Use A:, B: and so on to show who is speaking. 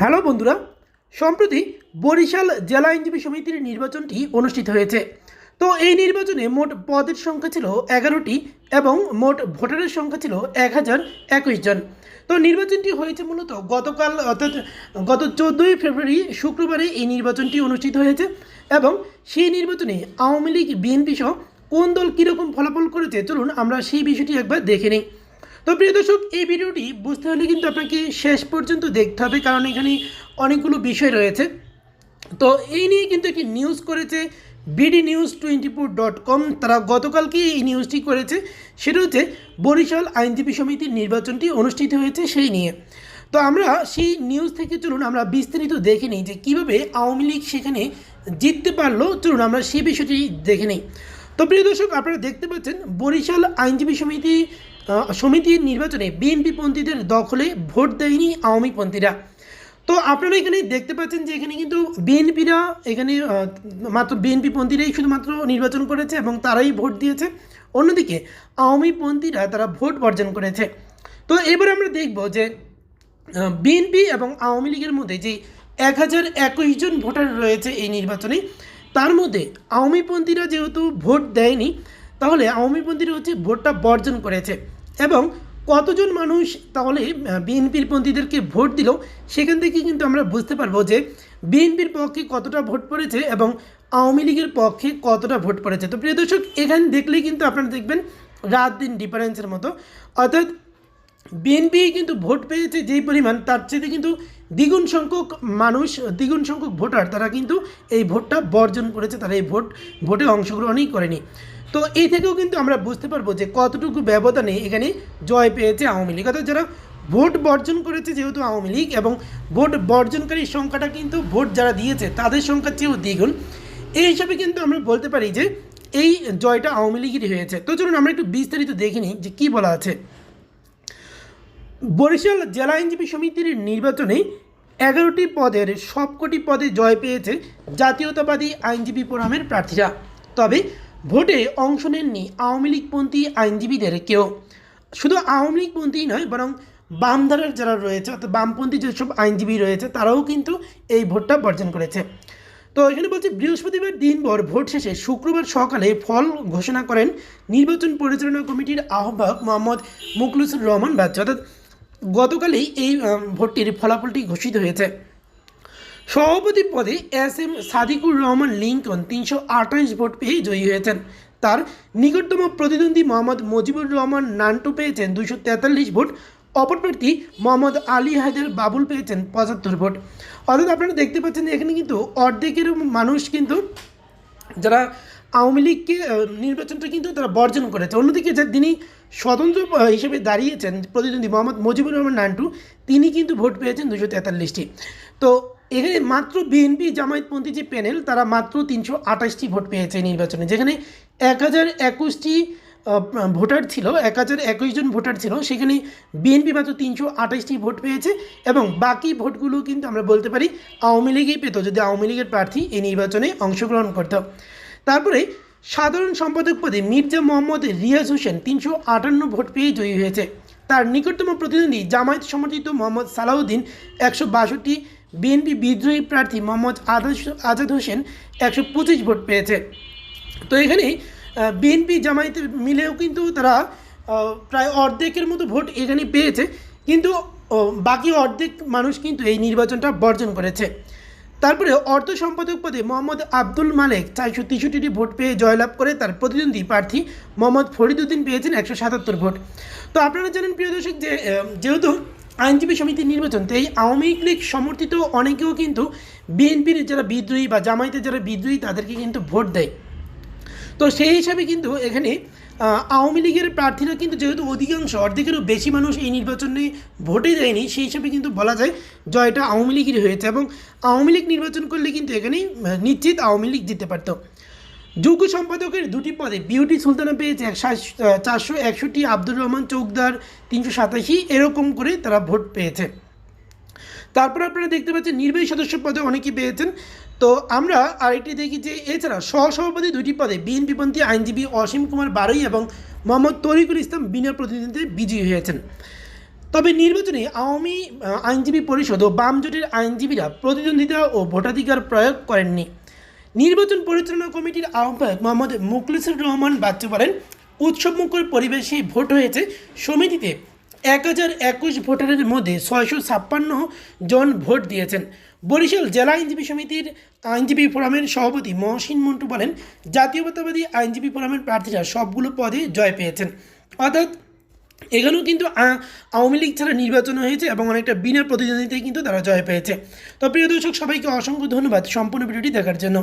A: Hello বন্ধুরা, সম্প্রতি বরিশাল জেলা আইনজীবী সমিতির নির্বাচনটি অনুষ্ঠিত হয়েছে। তো এই নির্বাচনে মোট পদের সংখ্যা ছিল এগারোটি এবং মোট ভোটারের সংখ্যা ছিল এক হাজার একুশ জন। তো নির্বাচনটি হয়েছে মূলত গতকাল, অর্থাৎ গত চোদ্দোই ফেব্রুয়ারি শুক্রবারে এই নির্বাচনটি অনুষ্ঠিত হয়েছে এবং সেই নির্বাচনে আওয়ামী লীগ, বিএনপি সহ কোন দল কীরকম ফলাফল করেছে চলুন আমরা সেই বিষয়টি একবার দেখে নিই। তো প্রিয় দর্শক, এই ভিডিওটি বুঝতে হলে কিন্তু আপনাকে শেষ পর্যন্ত দেখতে হবে, কারণ এখানে অনেকগুলো বিষয় রয়েছে। তো এই নিয়ে কিন্তু একটি নিউজ করেছে BD news twenty four dot com তারা গতকালকে এই নিউজটি করেছে। সেটা হচ্ছে, বরিশাল আইনজীবী সমিতির নির্বাচনটি অনুষ্ঠিত হয়েছে সেই নিয়ে। তো আমরা সেই নিউজ থেকে চলুন, আমরা বিস্তারিত দেখে নিই যে কীভাবে আওয়ামী লীগ সেখানে জিততে পারল। চলুন, আমরা সেই বিষয়টি দেখে নিই। তো প্রিয় দর্শক, আপনারা দেখতে পাচ্ছেন বরিশাল আইনজীবী সমিতি সমিতির নির্বাচনে বিএনপি পন্থীদের দখলে ভোট দেয়নি আওয়ামী পন্থীরা। তো আপনারা এখানে দেখতে পাচ্ছেন যে এখানে কিন্তু বিএনপিরা এখানে মাত্র বিএনপি পন্থীরাই শুধুমাত্র নির্বাচন করেছে এবং তারাই ভোট দিয়েছে। অন্যদিকে আওয়ামী পন্থীরা তারা ভোট বর্জন করেছে। তো এবার আমরা দেখব যে বিএনপি এবং আওয়ামী লীগের মধ্যে যে এক হাজার একুশ জন ভোটার রয়েছে এই নির্বাচনে তার মধ্যে আওয়ামীপন্থীরা যেহেতু ভোট দেয়নি, তাহলে আওয়ামীপন্থীরা হচ্ছে ভোটটা বর্জন করেছে। এবং কতজন মানুষ তাহলে বিএনপির পন্থীদেরকে ভোট দিল, সেখান থেকে কিন্তু আমরা বুঝতে পারব যে বিএনপির পক্ষে কতটা ভোট পড়েছে এবং আওয়ামী লীগের পক্ষে কতটা ভোট পড়েছে। তো প্রিয় দর্শক, এখানে দেখলেই কিন্তু আপনারা দেখবেন রাত দিন ডিফারেন্সের মতো। অর্থাৎ বিএনপি কিন্তু ভোট পেয়েছে যেই পরিমাণ, তার চেয়ে কিন্তু দ্বিগুণ সংখ্যক মানুষ, দ্বিগুণ সংখ্যক ভোটার, তারা কিন্তু এই ভোটটা বর্জন করেছে, তারা এই ভোট, ভোটে অংশগ্রহণই করেনি। তো এই থেকেও কিন্তু আমরা বুঝতে পারব যে কতটুকু ব্যবধানে এখানে জয় পেয়েছে আওয়ামী লীগ। অর্থাৎ যারা ভোট বর্জন করেছে যেহেতু আওয়ামী লীগ এবং ভোট বর্জনকারীর সংখ্যাটা কিন্তু ভোট যারা দিয়েছে, তাদের সংখ্যার চেয়েও দ্বিগুণ। এই হিসাবে কিন্তু আমরা বলতে পারি যে এই জয়টা আওয়ামী লীগেরই হয়েছে। তো চলুন আমরা একটু বিস্তারিত দেখিনি যে কী বলা আছে। বরিশাল জেলা আইনজীবী সমিতির নির্বাচনে এগারোটি পদের সবকটি পদে জয় পেয়েছে জাতীয়তাবাদী আইনজীবী ফোরামের প্রার্থীরা। তবে ভোটে অংশ নেননি আওয়ামী লীগপন্থী আইনজীবীদের কেউ। শুধু আওয়ামী লীগপন্থী নয়, বরং বামধারার যারা রয়েছে, অর্থাৎ বামপন্থী যেসব আইনজীবী রয়েছে, তারাও কিন্তু এই ভোটটা বর্জন করেছে। তো এখানে বলছে, বৃহস্পতিবার দিনভর ভোট শেষে শুক্রবার সকালে ফল ঘোষণা করেন নির্বাচন পরিচালনা কমিটির আহ্বায়ক মোহাম্মদ মুখলুসুর রহমান বাচ্চা অর্থাৎ গতকালই এই ভোটটির ফলাফলটি ঘোষিত হয়েছে। সভাপতি পদে S M Sadikur Rahman Lincoln তিনশো আঠাশ ভোট পেয়ে জয়ী হয়েছেন। তার নিকটতম প্রতিদ্বন্দ্বী মোহাম্মদ মুজিবুর রহমান নান্টু পেয়েছেন দুশো তেতাল্লিশ ভোট, অপর প্রার্থী মোহাম্মদ আলী হায়দার বাবুল পেয়েছেন পঁচাত্তর ভোট। অর্থাৎ আপনারা দেখতে পাচ্ছেন এখানে কিন্তু অর্ধেকের মানুষ কিন্তু যারা আওয়ামী লীগকে নির্বাচনটা কিন্তু তারা বর্জন করেছে। অন্যদিকে যে তিনি স্বতন্ত্র হিসেবে দাঁড়িয়েছেন প্রতিদ্বন্দ্বী মোহাম্মদ মুজিবুর রহমান নান্টু, তিনি কিন্তু ভোট পেয়েছেন দুশো তেতাল্লিশটি। তো এখানে মাত্র বিএনপি জামায়াতপন্থী যে প্যানেল, তারা মাত্র তিনশো আঠাশটি ভোট পেয়েছে নির্বাচনে, যেখানে এক হাজার একুশটি ভোটার ছিল, এক হাজার একুশ জন ভোটার ছিল, সেখানে বিএনপি মাত্র তিনশো আঠাশটি ভোট পেয়েছে এবং বাকি ভোটগুলো কিন্তু আমরা বলতে পারি আওয়ামী লীগই পেত, যদি আওয়ামী লীগের প্রার্থী এই নির্বাচনে অংশগ্রহণ করত। তারপরে সাধারণ সম্পাদক পদে মির্জা মোহাম্মদ রিয়াজ হোসেন তিনশো আটান্ন ভোট পেয়ে জয়ী হয়েছে। তার নিকটতম প্রতিদ্বন্দ্বী জামায়াত সমর্থিত মোহাম্মদ সালাউদ্দিন একশো বাষট্টি, বিএনপি বিদ্রোহী প্রার্থী মোহাম্মদ আদাস আজাদ হোসেন একশো পঁচিশ ভোট পেয়েছে। তো এখানে বিএনপি জামায়াতের মিলেও কিন্তু তারা প্রায় অর্ধেকের মতো ভোট এখানে পেয়েছে। কিন্তু বাকি অর্ধেক মানুষ কিন্তু এই নির্বাচনটা বর্জন করেছে। তারপরে অর্থ সম্পাদক পদে মোহাম্মদ আব্দুল মালেক চারশো তেষট্টিটি ভোট পেয়ে জয়লাভ করে তার প্রতিদ্বন্দ্বী প্রার্থী মোহাম্মদ ফরিদুদ্দিন পেয়েছেন একশো সাতাত্তর ভোট। তো আপনারা জানেন, প্রিয় দর্শক, যে যেহেতু আইনজীবী সমিতির নির্বাচন, তো এই আওয়ামী লীগ সমর্থিত অনেকেও কিন্তু বিএনপির যারা বিদ্রোহী বা জামায়াতের যারা বিদ্রোহী, তাদেরকে কিন্তু ভোট দেয়। তো সেই হিসাবে কিন্তু এখানে আওয়ামী লীগের প্রার্থীরা কিন্তু যেহেতু অধিকাংশ, অর্ধেকেরও বেশি মানুষ এই নির্বাচনে ভোটে দেয়নি, সেই হিসাবে কিন্তু বলা যায় জয়টা আওয়ামী লীগের হয়েছে এবং আওয়ামী লীগ নির্বাচন করলে কিন্তু এখানে নিশ্চিত আওয়ামী লীগ জিততে পারত। যোগ্য সম্পাদকের দুটি পদে বিউটি সুলতানা পেয়েছে চারশো একষট্টি, আব্দুর রহমান চৌকদার তিনশো সাতাশি, এরকম করে তারা ভোট পেয়েছে। তারপর আপনারা দেখতে পাচ্ছেন নির্বাহী সদস্য পদে অনেকেই পেয়েছেন। তো আমরা আরেকটি দেখি যে, এছাড়া সহসভাপতি দুটি পদে বিএনপিপন্থী আইনজীবী অসীম কুমার বারুই এবং মোহাম্মদ তরিকুল ইসলাম বিনা প্রতিনিধিত্বে বিজয়ী হয়েছেন। তবে নির্বাচনে আওয়ামী আইনজীবী পরিষদ ও বাম জোটের আইনজীবীরা প্রতিদ্বন্দ্বিতা ও ভোটাধিকার প্রয়োগ করেননি। নির্বাচন পরিচালনা কমিটির আহ্বায়ক মোহাম্মদ মুখলিসুর রহমান বাচ্চু বলেন, উৎসবমুখর পরিবেশে ভোট হয়েছে সমিতিতে। এক হাজার একুশ ভোটারের মধ্যে ছয়শো ছাপ্পান্ন জন ভোট দিয়েছেন। বরিশাল জেলা আইনজীবী সমিতির আইনজীবী ফোরামের সভাপতি মহসিন মন্টু বলেন, জাতীয়তাবাদী আইনজীবী ফোরামের প্রার্থীরা সবগুলো পদে জয় পেয়েছেন। অর্থাৎ এখানেও কিন্তু আওয়ামী লীগ ছাড়া নির্বাচন হয়েছে এবং অনেকটা বিনা প্রতিদ্বন্দ্বিতায় কিন্তু তারা জয় পেয়েছে। তো প্রিয় দর্শক, সবাইকে অসংখ্য ধন্যবাদ সম্পূর্ণ ভিডিওটি দেখার জন্য।